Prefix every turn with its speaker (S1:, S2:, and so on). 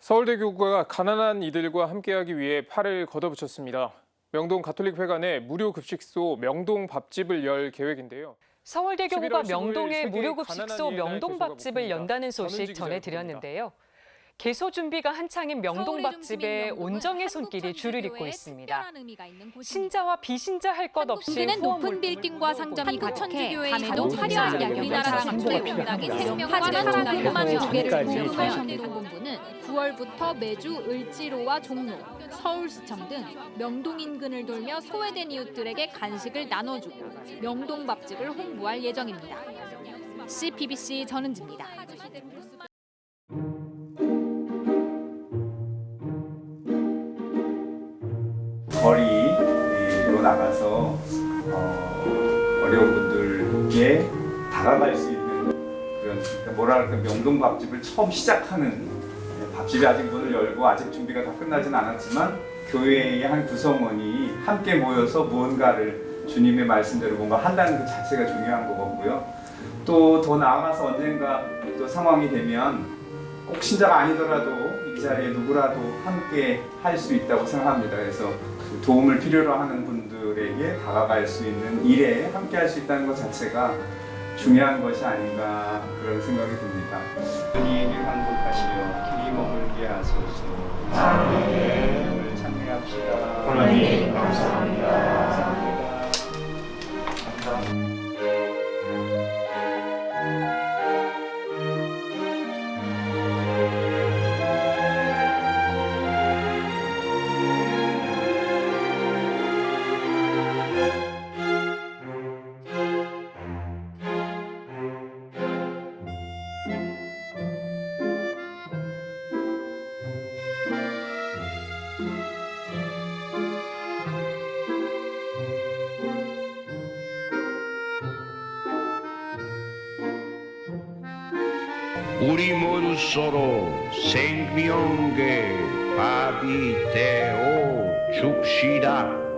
S1: 서울대 교구가 가난한 이들과 함께하기 위해 팔을 걷어붙였습니다. 명동 가톨릭 회관에 무료 급식소 명동 밥집을 열 계획인데요.
S2: 서울대 교구가
S1: 11월 15일
S2: 명동에 무료 급식소
S1: 이의 날
S2: 명동 밥집을
S1: 개소가
S2: 연다는 소식 전해드렸는데요. 개소 준비가 한창인 명동밥집에 온정의 손길이 줄을 잇고 있습니다. 신자와 비신자 할 것 없이
S3: 높은 빌딩과 상점이 가득해. 밤에도 화려한 야경 우리나라 공당인
S2: 자동차
S3: 생명과 사랑만 두 개를 행동본부는 9월부터 매주 을지로와 종로, 서울시청 등 명동 인근을 돌며 소외된 이웃들에게 간식을 나눠주고 명동 밥집을 홍보할 예정입니다. CPBC 전은지입니다.
S4: 거리로 나가서 어, 어려운 분들께 다가갈 수 있는 그런 그러니까 뭐랄까 명동 밥집을 처음 시작하는 예, 밥집이 아직 문을 열고 아직 준비가 다 끝나진 않았지만 교회의 한 구성원이 함께 모여서 무언가를 주님의 말씀대로 뭔가 한다는 그 자체가 중요한 것 같고요. 또 더 나아가서 언젠가 또 상황이 되면 꼭 신자가 아니더라도 이 자리에 누구라도 함께 할 수 있다고 생각합니다. 그래서 그 도움을 필요로 하는 분들에게 다가갈 수 있는 일에 함께 할 수 있다는 것 자체가 중요한 것이 아닌가 그런 생각이 듭니다. 은희를 항복하시어 길이 머물게 하소서. 아멘. 참여합시다.
S5: 하나님 감사합니다.
S4: 감사합니다.
S5: 우리 모두 서로 생명의 밥이 되어 줍시다.